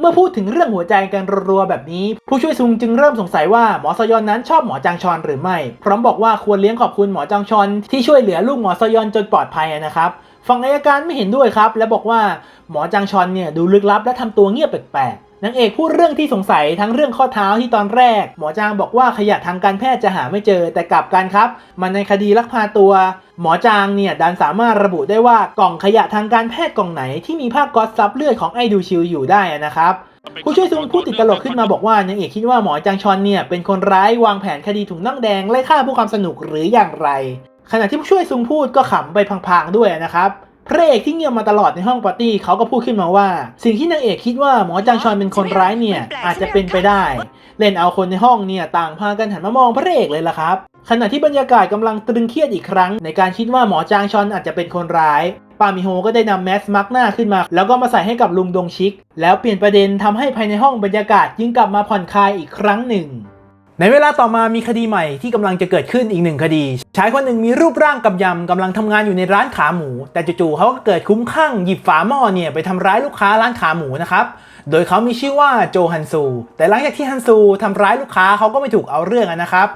เมื่อพูดถึงเรื่องหัวใจกันรัวๆแบบนี้ ผู้ช่วยซุงจึงเริ่มสงสัยว่าหมอซยอนนั้นชอบหมอจางชอนหรือไม่ พร้อมบอกว่าควรเลี้ยงขอบคุณหมอจางชอนที่ช่วยเหลือลูกหมอซยอนจนปลอดภัยนะครับฝั่งอายการไม่เห็นด้วยครับ และบอกว่าหมอจางชอนเนี่ยดูลึกลับและทำตัวเงียบแปลกๆ นางเอกพูดเรื่องที่สงสัยทั้งเรื่องข้อเท้าที่ตอนแรก หมอจางบอกว่าขยะทางการแพทย์จะหาไม่เจอแต่กลับกันครับ มันในคดีลักพาตัว หมอจางเนี่ยดันสามารถระบุได้ว่ากล่องขยะทางการแพทย์กล่องไหนที่มีผ้าก๊อซซับเลือดของไอดูชิลอยู่ได้นะครับผู้ช่วยซุงพูดติดตลกขึ้นมาบอกว่านางเอกคิดว่าหมอจางชอนเนี่ยเป็นคนร้ายวางแผนคดีถุงน่องแดงไล่ฆ่าผู้ความสนุกหรืออย่างไร ขณะที่ผู้ช่วยซุงพูดก็ขำไปพลางๆด้วยนะครับ พระเอกที่เงียบมาตลอดในห้องปาร์ตี้เขาก็พูดขึ้นมาว่า สิ่งที่นางเอกคิดว่าหมอจางชอนเป็นคนร้ายเนี่ยอาจจะเป็นไปได้ เล่นเอาคนในห้องเนี่ยต่างพากันหันมามองพระเอกเลยล่ะครับ ขณะที่บรรยากาศกำลังตรึงเครียดอีกครั้ง ในการคิดว่าหมอจางชอนอาจจะเป็นคนร้ายปามิโฮก็ได้นำแมสมักหน้าขึ้นมา แล้วก็มาใส่ให้กับลุงดงชิก แล้วเปลี่ยนประเด็นทำให้ภายในห้องบรรยากาศยิ่งกลับมาผ่อนคลายอีกครั้งหนึ่ง ในเวลาต่อมามีคดีใหม่ที่กำลังจะเกิดขึ้นอีกหนึ่งคดีชายคนหนึ่งมีรูปร่างกำยำกำลังทำงานอยู่ในร้านขาหมู แต่จู่ๆเขาก็เกิดคุ้มคลั่งหยิบฝาหม้อเนี่ยไปทำร้ายลูกค้าร้านขาหมูนะครับโดยเขามีชื่อว่าโจฮันซู แต่หลังจากที่ฮันซูทำร้ายลูกค้าเขาก็ไม่ถูกเอาเรื่องนะครับ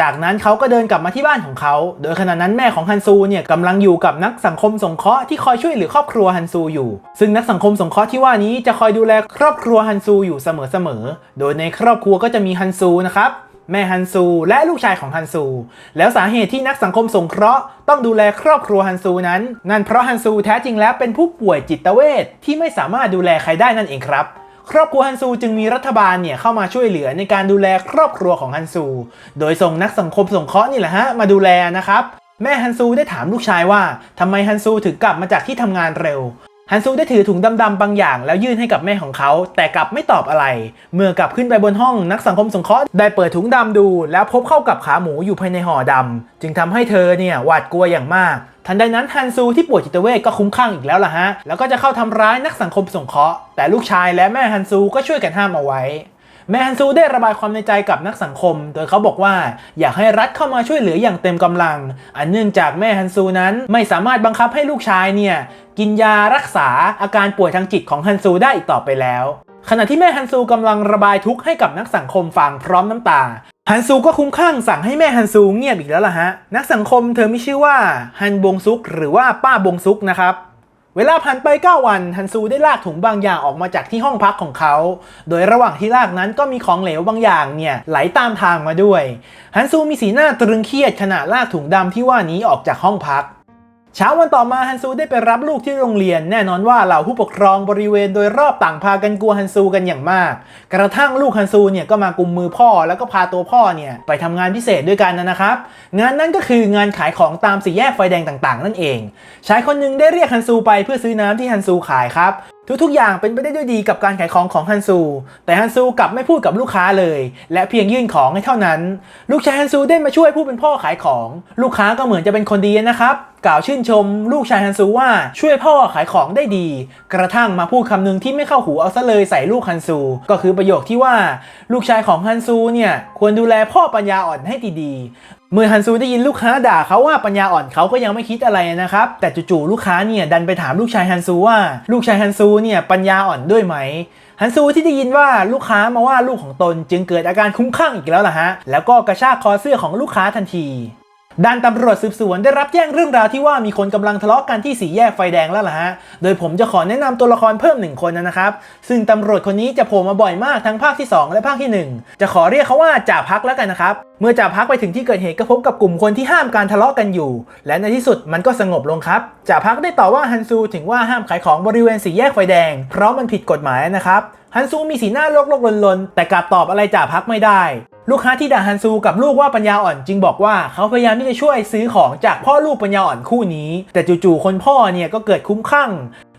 จากนั้นเขาก็เดินกลับมาที่บ้านของเขา โดยขณะนั้นแม่ของฮันซูเนี่ยกำลังอยู่กับนักสังคมสงเคราะห์ที่คอยช่วยเหลือครอบครัวฮันซูอยู่ ซึ่งนักสังคมสงเคราะห์ที่ว่านี้จะคอยดูแลครอบครัวฮันซูอยู่เสมอๆ โดยในครอบครัวก็จะมีฮันซูนะครับ แม่ฮันซู และลูกชายของฮันซู แล้วสาเหตุที่นักสังคมสงเคราะห์ต้องดูแลครอบครัวฮันซูนั้น นั่นเพราะฮันซูแท้จริงแล้วเป็นผู้ป่วยจิตเวชที่ไม่สามารถดูแลใครได้นั่นเองครับครอบครัวฮันซูจึงมีรัฐบาลเนี่ยเข้ามาช่วยเหลือในการดูแลครอบครัวของฮันซู โดยส่งนักสังคมสงเคราะห์นี่แหละฮะมาดูแลนะครับ แม่ฮันซูได้ถามลูกชายว่าทำไมฮันซูถึงกลับมาจากที่ทำงานเร็ว ฮันซูได้ถือถุงดำๆบางอย่าง แล้วยื่นให้กับแม่ของเขา แต่กลับไม่ตอบอะไร เมื่อกลับขึ้นไปบนห้องนักสังคมสงเคราะห์ได้เปิดถุงดำดู แล้วพบเข้ากับขาหมูอยู่ภายในห่อดำจึงทำให้เธอเนี่ยหวาดกลัวอย่างมาก ทันใดนั้นฮันซูที่ป่วยจิตเวชก็คุ้มข้างอีกแล้วล่ะฮะ แล้วก็จะเข้าทำร้ายนักสังคมสงเคราะห์แต่ลูกชายและแม่ฮันซูก็ช่วยกันห้ามเอาไว้ แม่ฮันซูได้ระบายความในใจกับนักสังคม โดยเขาบอกว่าอยากให้รัฐเข้ามาช่วยเหลืออย่างเต็มกำลัง อันเนื่องจากแม่ฮันซูนั้นไม่สามารถบังคับให้ลูกชายเนี่ยกินยารักษาอาการป่วยทางจิตของฮันซูได้อีกต่อไปแล้วขณะที่แม่ฮันซูกำลังระบายทุกข์ให้กับนักสังคมฟังพร้อมน้ำตา ฮันซูก็คุ้มข้างสั่งให้แม่ฮันซูเงียบอีกแล้วล่ะฮะ นักสังคมเธอมีชื่อว่าฮันบงซุกหรือว่าป้าบงซุกนะครับ เวลาผ่านไป 9 วันฮันซูได้ลากถุงบางอย่างออกมาจากที่ห้องพักของเขา โดยระหว่างที่ลากนั้นก็มีของเหลวบางอย่างเนี่ยไหลตามทางมาด้วย ฮันซูมีสีหน้าตรึงเครียดขณะลากถุงดำที่ว่านี้ออกจากห้องพัก เช้าวันต่อมาฮันซูได้ไปรับลูกที่โรงเรียน แน่นอนว่าเหล่าผู้ปกครองบริเวณโดยรอบต่างพากันกลัวฮันซูกันอย่างมาก กระทั่งลูกฮันซูเนี่ยก็มากุมมือพ่อแล้วก็พาตัวพ่อเนี่ยไปทำงานพิเศษด้วยกันนะครับ งานนั้นก็คืองานขายของตามสี่แยกไฟแดงต่างๆ นั่นเองชายคนหนึ่งได้เรียกฮันซูไปเพื่อซื้อน้ำที่ฮันซูขายครับทุกๆ อย่างเป็นไปได้ด้วยดีกับการขายของของฮันซู แต่ฮันซูกลับไม่พูดกับลูกค้าเลย และเพียงยื่นของให้เท่านั้น ลูกชายฮันซูได้มาช่วยผู้เป็นพ่อขายของ ลูกค้าก็เหมือนจะเป็นคนดีนะครับกล่าวชื่นชมลูกชายฮันซูว่าช่วยพ่อขายของได้ดี กระทั่งมาพูดคำหนึ่งที่ไม่เข้าหูเอาซะเลยใส่ลูกฮันซู ก็คือประโยคที่ว่าลูกชายของฮันซูเนี่ยควรดูแลพ่อปัญญาอ่อนให้ดีๆเมื่อฮันซูได้ยินลูกค้าด่าเขาว่าปัญญาอ่อนเขาก็ยังไม่คิดอะไรนะครับ แต่จู่ๆลูกค้าเนี่ยดันไปถามลูกชายฮันซูว่า ลูกชายฮันซูเนี่ยปัญญาอ่อนด้วยไหมฮันซูที่ได้ยินว่าลูกค้ามาว่าลูกของตนจึงเกิดอาการคุ้มข้างอีกแล้วล่ะฮะแล้วก็กระชากคอเสื้อของลูกค้าทันที ด้านตำรวจสืบสวนได้รับแจ้งเรื่องราวที่ว่ามีคนกำลังทะเลาะกันที่สี่แยกไฟแดงแล้วล่ะฮะ โดยผมจะขอแนะนำตัวละครเพิ่มหนึ่งคนนะครับ ซึ่งตำรวจคนนี้จะโผล่มาบ่อยมากทั้งภาคที่ 2 และภาคที่ 1 จะขอเรียกเขาว่าจ่าพักแล้วกันนะครับ เมื่อจ่าพักไปถึงที่เกิดเหตุก็พบกับกลุ่มคนที่ห้ามการทะเลาะกันอยู่ และในที่สุดมันก็สงบลงครับจ่าพักได้ต่อว่าฮันซูถึงว่าห้ามขายของบริเวณสี่แยกไฟแดง เพราะมันผิดกฎหมายนะครับฮันซูมีสีหน้าโลกโลกลนลนๆแต่กลับตอบอะไรจ่าพักไม่ได้ ลูกค้าที่ด่าฮันซูกับลูกว่าปัญญาอ่อนจึงบอกว่าเขาพยายามที่จะช่วยซื้อของจากพ่อลูกปัญญาอ่อนคู่นี้ แต่จู่ๆคนพ่อเนี่ยก็เกิดคุ้มข้าง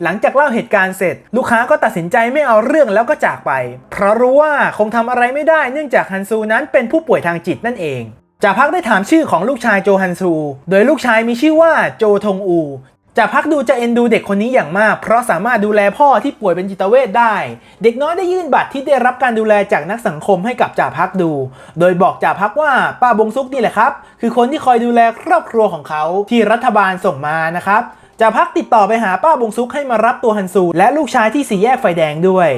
หลังจากเล่าเหตุการณ์เสร็จ ลูกค้าก็ตัดสินใจไม่เอาเรื่องแล้วก็จากไป เพราะรู้ว่าคงทำอะไรไม่ได้เนื่องจากฮันซูนั้นเป็นผู้ป่วยทางจิตนั่นเองจ่าพักได้ถามชื่อของลูกชายโจฮันซู โดยลูกชายมีชื่อว่าโจทงอู จ่าพักดูจะเอ็นดูเด็กคนนี้อย่างมาก เพราะสามารถดูแลพ่อที่ป่วยเป็นจิตเวชได้ เด็กน้อยได้ยื่นบัตรที่ได้รับการดูแลจากนักสังคมให้กับจ่าพักดู โดยบอกจ่าพักว่าป้าบงซุกนี่แหละครับ คือคนที่คอยดูแลครอบครัวของเขาที่รัฐบาลส่งมานะครับจ่าพักติดต่อไปหาป้าบงซุกให้มารับตัวฮันซู และลูกชายที่สี่แยกไฟแดงด้วย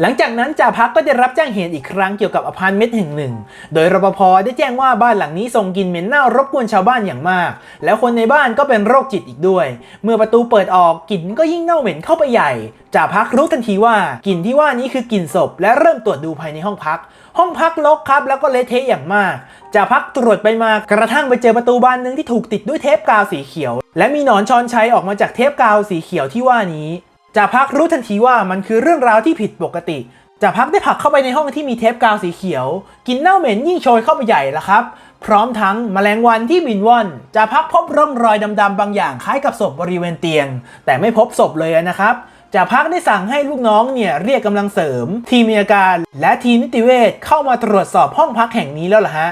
หลังจากนั้นจ่าพักก็ได้รับแจ้งเหตุอีกครั้งเกี่ยวกับอพาร์ตเมนต์แห่งหนึ่ง โดยรปภได้แจ้งว่าบ้านหลังนี้ส่งกลิ่นเหม็นเน่ารบกวนชาวบ้านอย่างมาก แล้วคนในบ้านก็เป็นโรคจิตอีกด้วย เมื่อประตูเปิดออกกลิ่นก็ยิ่งเน่าเหม็นเข้าไปใหญ่จ่าพักรู้ทันทีว่ากลิ่นที่ว่านี้คือกลิ่นศพ และเริ่มตรวจดูภายในห้องพัก ห้องพักรกครับแล้วก็เละเทะอย่างมากจ่าพักตรวจไปมากระทั่งไปเจอประตูบานหนึ่งที่ถูกติดด้วยเทปกาวสีเขียว และมีหนอนชอนชัยออกมาจากเทปกาวสีเขียวที่ว่านี้ จ่าพักรู้ทันทีว่ามันคือเรื่องราวที่ผิดปกติจ่าพักได้ผลักเข้าไปในห้องที่มีเทปกาวสีเขียว กินเน่าเหม็นยิ่งโชยเข้าไปใหญ่ละครับ พร้อมทั้งแมลงวันที่บินว่อนจ่าพักพบร่องรอยดำๆบางอย่างคล้ายกับศพบริเวณเตียง แต่ไม่พบศพเลยนะครับจ่าพักได้สั่งให้ลูกน้องเนี่ยเรียกกำลังเสริม ทีมมีอาการและทีมนิติเวชเข้ามาตรวจสอบห้องพักแห่งนี้แล้วล่ะฮะ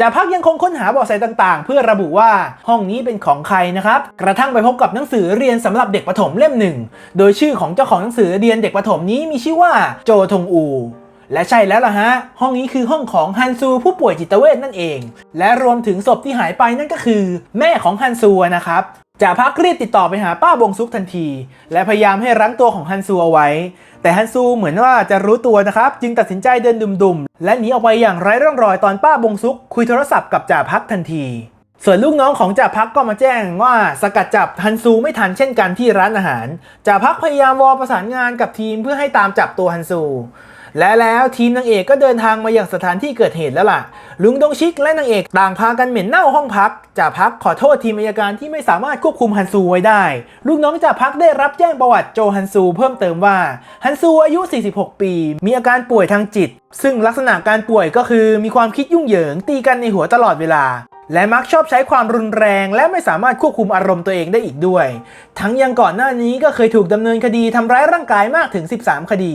จ่าพักยังคงค้นหาเบาะแสต่างๆ เพื่อระบุว่าห้องนี้เป็นของใครนะครับ กระทั่งไปพบกับหนังสือเรียนสำหรับเด็กประถมเล่มหนึ่ง โดยชื่อของเจ้าของหนังสือเรียนเด็กประถมนี้มีชื่อว่าโจทงอู และใช่แล้วล่ะฮะ ห้องนี้คือห้องของฮันซูผู้ป่วยจิตเวชนั่นเอง และรวมถึงศพที่หายไปนั่นก็คือ แม่ของฮันซูนะครับ จ่าพักรีบติดต่อไปหาป้าบงซุกทันที และพยายามให้รั้งตัวของฮันซูเอาไว้ แต่ฮันซูเหมือนว่าจะรู้ตัวนะครับ จึงตัดสินใจเดินดุ่มๆ และหนีออกไปอย่างไร้ร่องรอยตอนป้าบงซุก คุยโทรศัพท์กับจ่าพักทันที ส่วนลูกน้องของจ่าพักก็มาแจ้งว่าสกัดจับฮันซูไม่ทันเช่นกันที่ร้านอาหารจ่าพักพยายามวอลประสานงานกับทีมเพื่อให้ตามจับตัวฮันซู และแล้วทีมนางเอกก็เดินทางมาอย่างสถานที่เกิดเหตุแล้วล่ะ ลุงดงชิกและนางเอกต่างพากันเหม็นเน่าห้องพักจ่าพักขอโทษทีมอัยการที่ไม่สามารถควบคุมฮันซูไว้ได้ ลูกน้องจ่าพักได้รับแจ้งประวัติโจฮันซูเพิ่มเติมว่าฮันซูอายุ 46 ปี มีอาการป่วยทางจิต ซึ่งลักษณะการป่วยก็คือมีความคิดยุ่งเหยิงตีกันในหัวตลอดเวลา และมักชอบใช้ความรุนแรงและไม่สามารถควบคุมอารมณ์ตัวเองได้อีกด้วย ทั้งยังก่อนหน้านี้ก็เคยถูกดำเนินคดีทำร้ายร่างกายมากถึง 13 คดี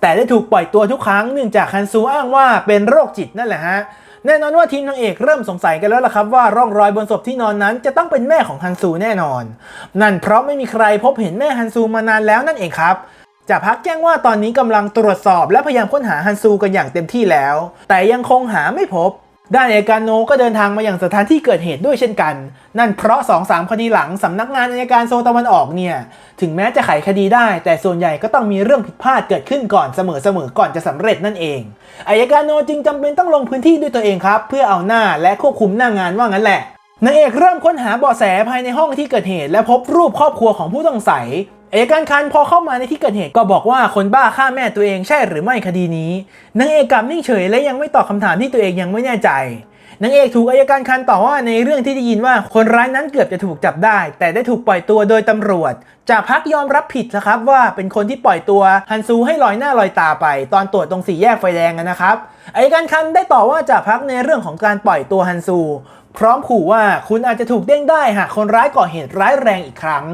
แต่ได้ถูกปล่อยตัวทุกครั้งเนื่องจากฮันซูอ้างว่าเป็นโรคจิตนั่นแหละฮะแน่นอนว่าทีมนางเอกเริ่มสงสัยกันแล้วล่ะครับว่าร่องรอยบนศพที่นอนนั้นจะต้องเป็นแม่ของฮันซูแน่นอน นั่นเพราะไม่มีใครพบเห็นแม่ฮันซูมานานแล้วนั่นเองครับจ่าพักแจ้งว่าตอนนี้กำลังตรวจสอบและพยายามค้นหาฮันซูกันอย่างเต็มที่แล้ว แต่ยังคงหาไม่พบ ด้านเอการโนก็เดินทางมาอย่างสถานที่เกิดเหตุด้วยเช่นกัน นั่นเพราะ2-3คดีหลังสำนักงานอายการโซนตะวันออกเนี่ย ถึงแม้จะไขคดีได้ แต่ส่วนใหญ่ก็ต้องมีเรื่องผิดพลาดเกิดขึ้นก่อนเสมอๆก่อนจะสำเร็จนั่นเองอายการโนจึงจำเป็นต้องลงพื้นที่ด้วยตัวเองครับ เพื่อเอาหน้าและควบคุมหน้างานว่างั้นแหละนางเอกเริ่มค้นหาเบาะแสภายในห้องที่เกิดเหตุ และพบรูปครอบครัวของผู้ต้องสัย อายการคันพอเข้ามาในที่เกิดเหตุก็บอกว่าคนบ้าฆ่าแม่ตัวเองใช่หรือไม่คดีนี้นางเอกกลับนิ่งเฉยและยังไม่ตอบคำถามที่ตัวเองยังไม่แน่ใจนางเอกถูกอายการคันต่อว่าในเรื่องที่ได้ยินว่าคนร้ายนั้นเกือบจะถูกจับได้ แต่ได้ถูกปล่อยตัวโดยตำรวจจ่าพักยอมรับผิดนะครับว่าเป็นคนที่ปล่อยตัวฮันซูให้ลอยหน้าลอยตาไป ตอนตรวจตรงสี่แยกไฟแดงนะครับอายการคันได้ต่อว่าจ่าพักในเรื่องของการปล่อยตัวฮันซู พร้อมขู่ว่าคุณอาจจะถูกเด้งได้หากคนร้ายก่อเหตุร้ายแรงอีกครั้ง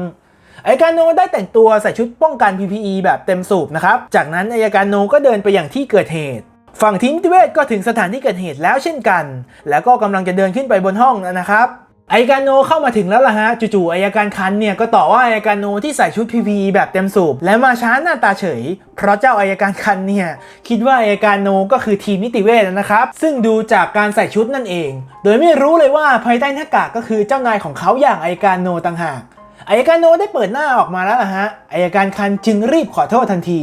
อายการโนได้แต่งตัวใส่ชุดป้องกัน PPE แบบเต็มสูบนะครับ จากนั้นอายการโนก็เดินไปอย่างที่เกิดเหตุ ฝั่งทีมนิติเวชก็ถึงสถานที่เกิดเหตุแล้วเช่นกัน แล้วก็กำลังจะเดินขึ้นไปบนห้องนะครับอายการโนเข้ามาถึงแล้วล่ะฮะ จู่ๆอายการคันเนี่ยก็ต่อว่าอายการโนที่ใส่ชุด PPE แบบเต็มสูบและมาช้าหน้าตาเฉย เพราะเจ้าอายการคันเนี่ยคิดว่าอายการโนก็คือทีมนิติเวชนะครับ ซึ่งดูจากการใส่ชุดนั่นเอง โดยไม่รู้เลยว่าภายใต้หน้ากากก็คือเจ้านายของเขาอย่างอายการโนต่างหาก อายการโนได้เปิดหน้าออกมาแล้วล่ะฮะอายการคันจึงรีบขอโทษทันที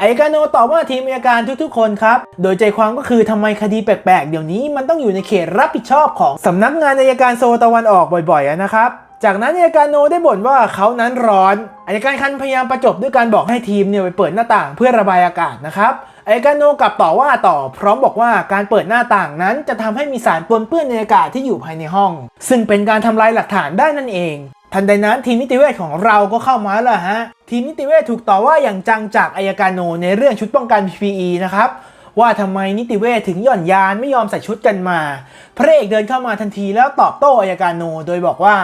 อายการโนตอบว่าทีมอายการทุกๆ คนครับ โดยใจความก็คือทำไมคดีแปลกๆ เดี๋ยวนี้มันต้องอยู่ในเขตรับผิดชอบของสำนักงานอายการโซตะวันออกบ่อยๆนะครับ จากนั้นอายการโนได้บ่นว่าเขานั้นร้อนอายการคันพยายามประจบด้วยการบอกให้ทีมเนี่ยไปเปิดหน้าต่างเพื่อระบายอากาศนะครับอายการโนกลับต่อว่าต่อ พร้อมบอกว่าการเปิดหน้าต่างนั้นจะทำให้มีสารปนเปื้อนในอากาศที่อยู่ภายในห้อง ซึ่งเป็นการทำลายหลักฐานได้นั่นเองทันใดนั้นทีมนิติเวชของเราก็เข้ามาแล้วฮะ ทีมนิติเวชถูกต่อว่าอย่างจังจากอายการโนในเรื่องชุดป้องกัน PPE นะครับว่าทำไมนิติเวชถึงหย่อนยานไม่ยอมใส่ชุดกันมา พระเอกเดินเข้ามาทันทีแล้วตอบโต้อายการโน โดยบอกว่า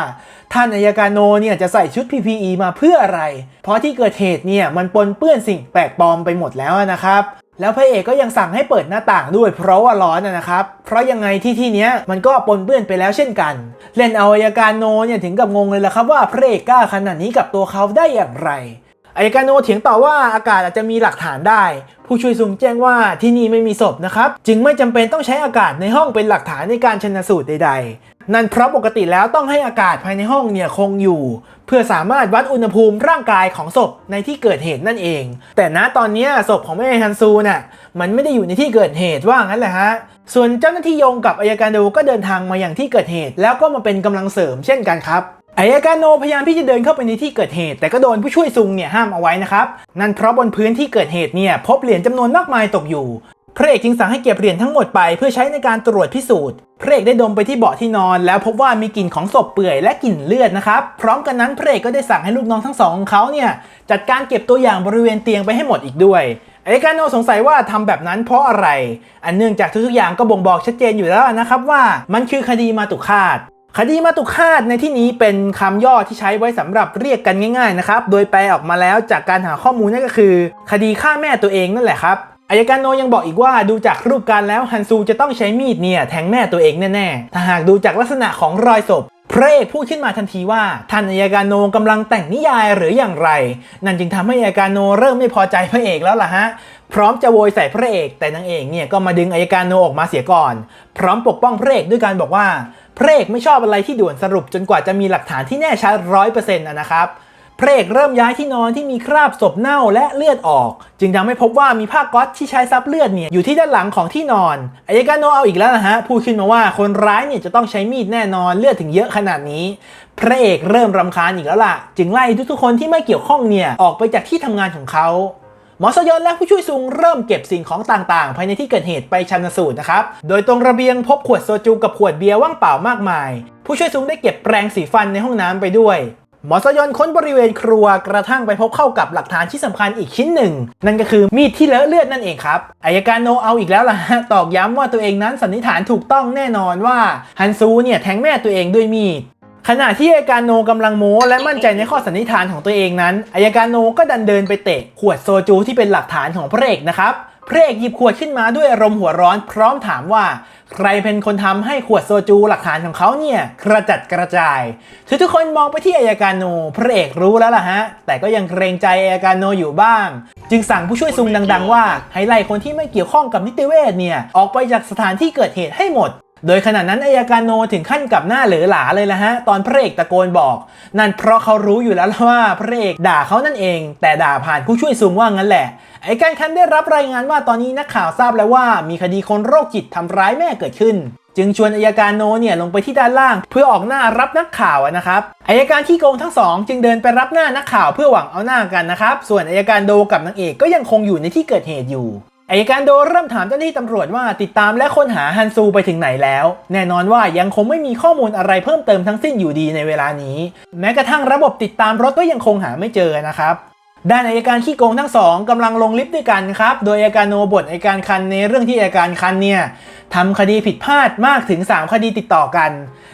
ท่านอายการโนเนี่ยจะใส่ชุด PPE มาเพื่ออะไร เพราะที่เกิดเหตุเนี่ยมันปนเปื้อนสิ่งแปลกปลอมไปหมดแล้วนะครับ แล้วพระเอกก็ยังสั่งให้เปิดหน้าต่างด้วยเพราะว่าร้อนนะครับ เพราะยังไงที่ที่เนี้ยมันก็ปนเปื้อนไปแล้วเช่นกัน เล่นเอาอายการโนเนี่ยถึงกับงงเลยละครับว่าพระเอกกล้าขนาดนี้กับตัวเขาได้อย่างไรอายการโนเถียงต่อว่าอากาศอาจจะมีหลักฐานได้ ผู้ช่วยซุงแจ้งว่าที่นี่ไม่มีศพนะครับ จึงไม่จำเป็นต้องใช้อากาศในห้องเป็นหลักฐานในการชนสูตรใด นั่นเพราะปกติแล้วต้องให้อากาศภายในห้องเนี่ยคงอยู่ เพื่อสามารถวัดอุณหภูมิร่างกายของศพในที่เกิดเหตุนั่นเอง แต่ณตอนนี้ศพของแม่ฮันซูน่ะมันไม่ได้อยู่ในที่เกิดเหตุว่างั้นแหละฮะส่วนเจ้าหน้าที่ยงกับอายการโดก็เดินทางมาอย่างที่เกิดเหตุ แล้วก็มาเป็นกำลังเสริมเช่นกันครับอายการโนพยายามที่จะเดินเข้าไปในที่เกิดเหตุ แต่ก็โดนผู้ช่วยซุงเนี่ยห้ามเอาไว้นะครับ นั่นเพราะบนพื้นที่เกิดเหตุเนี่ยพบเหรียญจำนวนมากมายตกอยู่ พระเอกจึงสั่งให้เก็บเหรียญทั้งหมดไปเพื่อใช้ในการตรวจพิสูจน์ พระเอกได้ดมไปที่เบาะที่นอน แล้วพบว่ามีกลิ่นของศพเปื่อยและกลิ่นเลือดนะครับ พร้อมกันนั้นพระเอกก็ได้สั่งให้ลูกน้องทั้งสองของเขาเนี่ยจัดการเก็บตัวอย่างบริเวณเตียงไปให้หมดอีกด้วยอายการโนสงสัยว่าทำแบบนั้นเพราะอะไร อันเนื่องจากทุกๆอย่างก็บ่งบอกชัดเจนอยู่แล้วนะครับว่ามันคือคดีมาตุคาตคดีมาตุคาตในที่นี้เป็นคำย่อที่ใช้ไว้สำหรับเรียกกันง่ายๆนะครับ โดยแปลออกมาแล้วจากการหาข้อมูลนั่นก็คือ คดีฆ่าแม่ตัวเองนั่นแหละครับ อายการโนยังบอกอีกว่าดูจากรูปการแล้วฮันซูจะต้องใช้มีดเนี่ยแทงแม่ตัวเองแน่ๆ ถ้าหากดูจากลักษณะของรอยศพพระเอกพูดขึ้นมาทันทีว่าท่านอายการโนกำลังแต่งนิยายหรืออย่างไร นั่นจึงทำให้อายการโนเริ่มไม่พอใจพระเอกแล้วล่ะฮะ พร้อมจะโวยใส่พระเอกแต่นางเอกเนี่ยก็มาดึงอายการโนออกมาเสียก่อน พร้อมปกป้องพระเอกด้วยการบอกว่าพระเอกไม่ชอบอะไรที่ด่วนสรุปจนกว่าจะมีหลักฐานที่แน่ชัดร้อยเปอร์เซ็นต์นะครับ พระเอกเริ่มย้ายที่นอนที่มีคราบศพเน่าและเลือดออก จึงทำให้พบว่ามีผ้าก๊อซที่ใช้ซับเลือดเนี่ยอยู่ที่ด้านหลังของที่นอนอายการโนเอาอีกแล้วนะฮะพูดขึ้นมาว่าคนร้ายเนี่ยจะต้องใช้มีดแน่นอนเลือดถึงเยอะขนาดนี้ พระเอกเริ่มรำคาญอีกแล้วล่ะ จึงไล่ทุกๆคนที่ไม่เกี่ยวข้องเนี่ยออกไปจากที่ทำงานของเขาหมอสยอนและผู้ช่วยซุงเริ่มเก็บสิ่งของต่างๆ ภายในที่เกิดเหตุไปชันสูตรนะครับ โดยตรงระเบียงพบขวดโซจูกับขวดเบียร์ว่างเปล่ามากมาย ผู้ช่วยซุงได้เก็บแปรงสีฟันในห้องน้ำไปด้วย หมอสยอนค้นบริเวณครัวกระทั่งไปพบเข้ากับหลักฐานที่สำคัญอีกชิ้นหนึ่ง นั่นก็คือมีดที่เลอะเลือดนั่นเองครับอายการโนเอาอีกแล้วล่ะตอกย้ำว่าตัวเองนั้นสันนิษฐานถูกต้องแน่นอนว่าฮันซูเนี่ยแทงแม่ตัวเองด้วยมีดขณะที่อายการโนกำลังโม้และมั่นใจในข้อสันนิษฐานของตัวเองนั้นอายการโนก็ดันเดินไปเตะขวดโซจูที่เป็นหลักฐานของพระเอกนะครับ พระเอกหยิบขวดขึ้นมาด้วยอารมณ์หัวร้อนพร้อมถามว่า ใครเป็นคนทำให้ขวดโซจูหลักฐานของเขาเนี่ยกระจัดกระจายทุกทุกคนมองไปที่อายการโน พระเอกรู้แล้วล่ะฮะ แต่ก็ยังเกรงใจอายการโนอยู่บ้าง จึงสั่งผู้ช่วยซุงดัง ๆ ว่าให้ไล่คนที่ไม่เกี่ยวข้องกับนิติเวชเนี่ยออกไปจากสถานที่เกิดเหตุให้หมด โดยขณะนั้นอายการโนถึงขั้นกับหน้าเหลือหลาเลยละฮะ ตอนพระเอกตะโกนบอก นั่นเพราะเขารู้อยู่แล้วว่าพระเอกด่าเขานั่นเอง แต่ด่าผ่านผู้ช่วยซุงว่างั้นแหละไอ้การคันได้รับรายงานว่าตอนนี้นักข่าวทราบแล้วว่ามีคดีคนโรคจิตทำร้ายแม่เกิดขึ้นจึงชวนอายการโนเนี่ยลงไปที่ด้านล่าง เพื่อออกหน้ารับนักข่าวนะครับอายการที่โกงทั้งสองจึงเดินไปรับหน้านักข่าวเพื่อหวังเอาหน้ากันนะครับ ส่วนอายการโดกับนางเอกก็ยังคงอยู่ในที่เกิดเหตุอยู่ อายการโดเริ่มถามเจ้าหน้าที่ตำรวจว่าติดตามและค้นหาฮันซูไปถึงไหนแล้ว แน่นอนว่ายังคงไม่มีข้อมูลอะไรเพิ่มเติมทั้งสิ้นอยู่ดีในเวลานี้ แม้กระทั่งระบบติดตามรถก็ยังคงหาไม่เจอนะครับด้านอายการขี้โกงทั้งสองกำลังลงลิฟต์ด้วยกันครับ โดยอายการโนบทอายการคันในเรื่องที่อายการคันเนี่ยทำคดีผิดพลาดมากถึง 3 คดีติดต่อกัน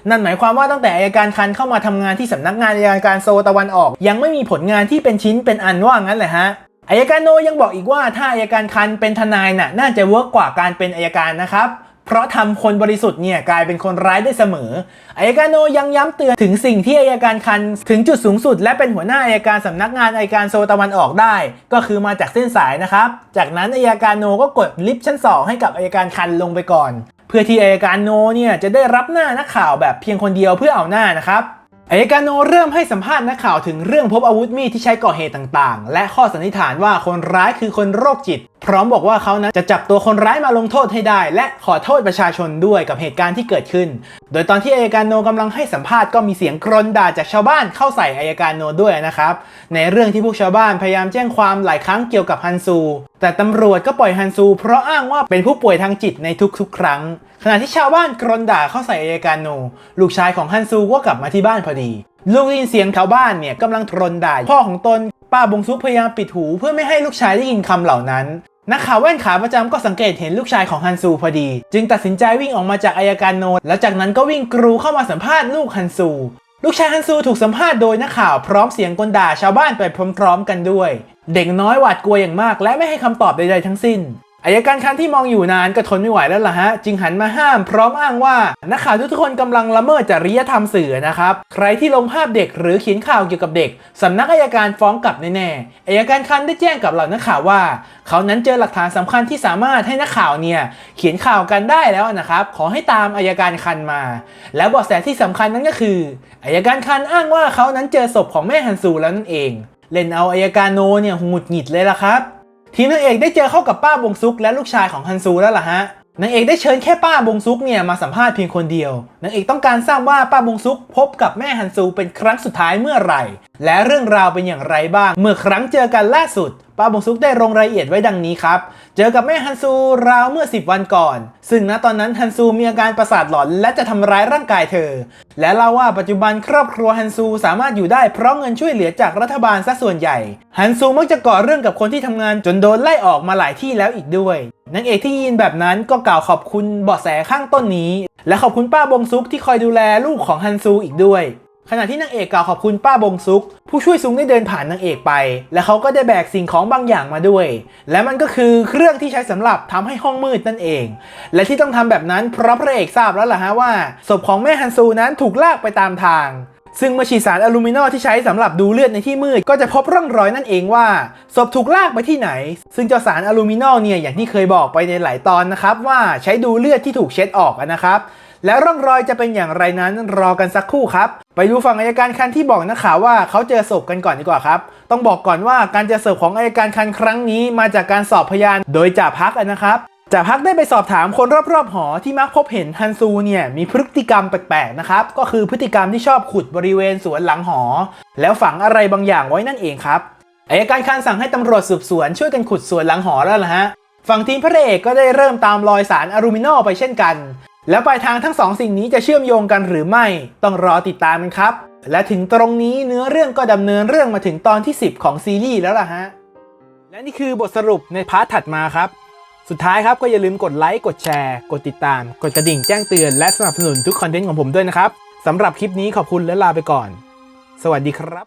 นั่นหมายความว่าตั้งแต่อายการคันเข้ามาทำงานที่สำนักงานอายการโซตะวันออก ยังไม่มีผลงานที่เป็นชิ้นเป็นอันว่างั้นแหละฮะ อายการโนยังบอกอีกว่าถ้าอายการคันเป็นทนายน่ะน่าจะเวิร์กกว่าการเป็นอายการนะครับเพราะทำคนบริสุทธิ์เนี่ยกลายเป็นคนร้ายได้เสมออายการโนยังย้ำเตือนถึงสิ่งที่อายการคันถึงจุดสูงสุด และเป็นหัวหน้าอายการสำนักงานอายการโซตะวันออกได้ ก็คือมาจากเส้นสายนะครับ จากนั้นอายการโนก็กดลิฟต์ชั้น 2 ให้กับอายการคันลงไปก่อน เพื่อที่อายการโนเนี่ยจะได้รับหน้านักข่าวแบบเพียงคนเดียวเพื่อเอาหน้านะครับ อายการโนเริ่มให้สัมภาษณ์นักข่าวถึงเรื่องพบอาวุธมีดที่ใช้ก่อเหตุต่างๆ และข้อสันนิษฐานว่าคนร้ายคือคนโรคจิต พร้อมบอกว่าเขานั้นจะจับตัวคนร้ายมาลงโทษให้ได้ และขอโทษประชาชนด้วยกับเหตุการณ์ที่เกิดขึ้น โดยตอนที่อายการโนกำลังให้สัมภาษณ์ก็มีเสียงกรนด่าจากชาวบ้านเข้าใส่อายการโนด้วยนะครับ ในเรื่องที่พวกชาวบ้านพยายามแจ้งความหลายครั้งเกี่ยวกับฮันซู แต่ตำรวจก็ปล่อยฮันซู เพราะอ้างว่าเป็นผู้ป่วยทางจิตในทุกๆ ครั้ง ขณะที่ชาวบ้านกรนด่าเข้าใส่อายการโน ลูกชายของฮันซูก็กลับมาที่บ้านพอดีลูกได้ยินเสียงชาวบ้านเนี่ยกำลังทรนด่าพ่อของตนป้าบงซุกพยายามปิดหูเพื่อไม่ให้ลูกชายได้ยินคำเหล่านั้น นักข่าวแว่นขาประจำก็สังเกตเห็นลูกชายของฮันซูพอดี จึงตัดสินใจวิ่งออกมาจากอายการโนตแล้วจากนั้นก็วิ่งกรูเข้ามาสัมภาษณ์ลูกฮันซู ลูกชายฮันซูถูกสัมภาษณ์โดยนักข่าวพร้อมเสียงกลด่าชาวบ้านไปพร้อมๆกันด้วย เด็กน้อยหวาดกลัวอย่างมากและไม่ให้คำตอบใดๆทั้งสิ้น อายการคันที่มองอยู่นานก็ทนไม่ไหวแล้วล่ะฮะ จึงหันมาห้ามพร้อมอ้างว่า นักข่าวทุกคนกำลังละเมิดจริยธรรมสื่อนะครับ ใครที่ลงภาพเด็กหรือเขียนข่าวเกี่ยวกับเด็กสำนักอายการฟ้องกลับแน่ๆอายการคันได้แจ้งกับเหล่านักข่าวว่า เขานั้นเจอหลักฐานสำคัญที่สามารถให้นักข่าวเนี่ยเขียนข่าวกันได้แล้วนะครับ ขอให้ตามอายการคันมา แล้วเบาะแสที่สำคัญนั้นก็คืออายการคันอ้างว่าเขานั้นเจอศพของแม่ฮันซูแล้วนั่นเอง เล่นเอาอายการโนเนี่ยหงุดหงิดเลยล่ะครับ ทีมนางเอกได้เจอเข้ากับป้าบงซุกและลูกชายของฮันซูแล้วล่ะฮะนางเอกได้เชิญแค่ป้าบงซุกเนี่ยมาสัมภาษณ์เพียงคนเดียวนางเอกต้องการทราบว่าป้าบงซุกพบกับแม่ฮันซูเป็นครั้งสุดท้ายเมื่อไหร่ และเรื่องราวเป็นอย่างไรบ้าง เมื่อครั้งเจอกันล่าสุดป้าบงซุกได้ลงรายละเอียดไว้ดังนี้ครับ เจอกับแม่ฮันซูราวเมื่อ 10 วันก่อน ซึ่งณตอนนั้นฮันซูมีอาการประสาทหลอนและจะทำร้ายร่างกายเธอ และเล่าว่าปัจจุบันครอบครัวฮันซูสามารถอยู่ได้เพราะเงินช่วยเหลือจากรัฐบาลซะส่วนใหญ่ ฮันซูมักจะก่อเรื่องกับคนที่ทำงานจนโดนไล่ออกมาหลายที่แล้วอีกด้วยนางเอกที่ยินแบบนั้นก็กล่าวขอบคุณเบาะแสข้างต้นนี้ และขอบคุณป้าบงซุกที่คอยดูแลลูกของฮันซูอีกด้วย ขณะที่นางเอกกล่าวขอบคุณป้าบงซุก ผู้ช่วยซุงได้เดินผ่านนางเอกไป และเขาก็ได้แบกสิ่งของบางอย่างมาด้วย และมันก็คือเครื่องที่ใช้สำหรับทำให้ห้องมืดนั่นเอง และที่ต้องทำแบบนั้นเพราะพระเอกทราบแล้วล่ะฮะว่าศพของแม่ฮันซูนั้นถูกลากไปตามทาง ซึ่งเมื่อฉีดสารอลูมินอลที่ใช้สำหรับดูเลือดในที่มืด ก็จะพบร่องรอยนั่นเองว่าศพถูกลากไปที่ไหน ซึ่งเจ้าสารอลูมินอลเนี่ยอย่างที่เคยบอกไปในหลายตอนนะครับว่าใช้ดูเลือดที่ถูกเช็ดออกนะครับแล้วร่องรอยจะเป็นอย่างไรนั้นรอกันสักครู่ครับ ไปดูฝั่งอายการคันที่บอกนักข่าวว่าเขาเจอศพกันก่อนดีกว่าครับ ต้องบอกก่อนว่าการเจอศพของอายการคันครั้งนี้มาจากการสอบพยานโดยจ่าพักนะครับ จ่าพักได้ไปสอบถามคนรอบๆหอที่มักพบเห็นฮันซูเนี่ยมีพฤติกรรมแปลกๆนะครับ ก็คือพฤติกรรมที่ชอบขุดบริเวณสวนหลังหอ แล้วฝังอะไรบางอย่างไว้นั่นเองครับอายการคันสั่งให้ตำรวจสืบสวนช่วยกันขุดสวนหลังหอแล้วล่ะฮะฝั่งทีมพระเอกก็ได้เริ่มตามรอยสารอลูมินอลไปเช่นกัน แล้วปลายทางทั้งสองสิ่งนี้จะเชื่อมโยงกันหรือไม่ต้องรอติดตามกันครับ และถึงตรงนี้เนื้อเรื่องก็ดำเนินเรื่องมาถึงตอนที่ 10 ของซีรีส์แล้วล่ะฮะและนี่คือบทสรุปในพาร์ทถัดมาครับ สุดท้ายครับก็อย่าลืมกดไลค์กดแชร์ กดติดตาม กดกระดิ่งแจ้งเตือนและสนับสนุนทุกคอนเทนต์ของผมด้วยนะครับสำหรับคลิปนี้ขอบคุณและลาไปก่อน สวัสดีครับ